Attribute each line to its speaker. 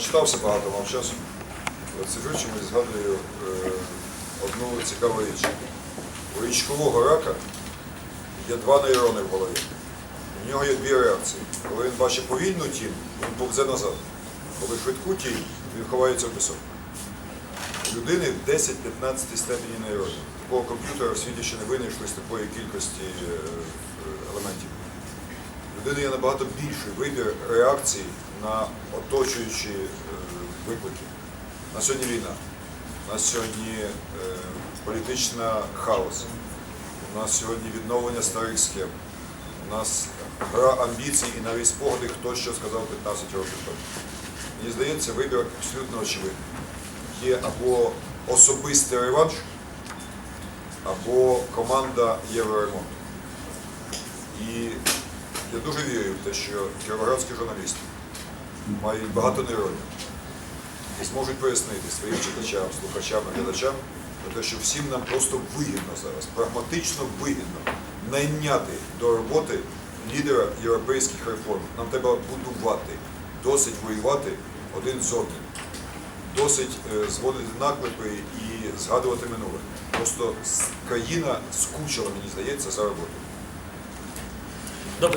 Speaker 1: Начитався багато, мав часу. Сиджу чомусь згадую е, одну цікаву річ. У річкового рака є два нейрони в голові. У нього є дві реакції. Коли він бачить повільну тінь, він повзе назад. Коли швидку тінь, він ховається в пісок. У людини в 10-15 степені нейронів. Такого комп'ютера в світі ще не винайшли з такої кількості е, елементів. Людини є набагато більший вибір реакцій на оточуючі е, виклики. На сьогодні війна, у нас сьогодні е, політична хаос, у нас сьогодні відновлення старих схем, у нас гра амбіцій і навіть спогади, хто що сказав 15 років тому. Мені здається, вибір абсолютно очевидний. Є або особистий реванш, або команда Євроремонту. І я дуже вірю в те, що кіровоградські журналісти мають багато нейронів і зможуть пояснити своїм читачам, слухачам, глядачам про те, що всім нам просто вигідно зараз, прагматично вигідно найняти до роботи лідера європейських реформ. Нам треба будувати, досить воювати один з одним, досить е, зводити наклепи і згадувати минуле. Просто країна скучила, мені здається, за роботою.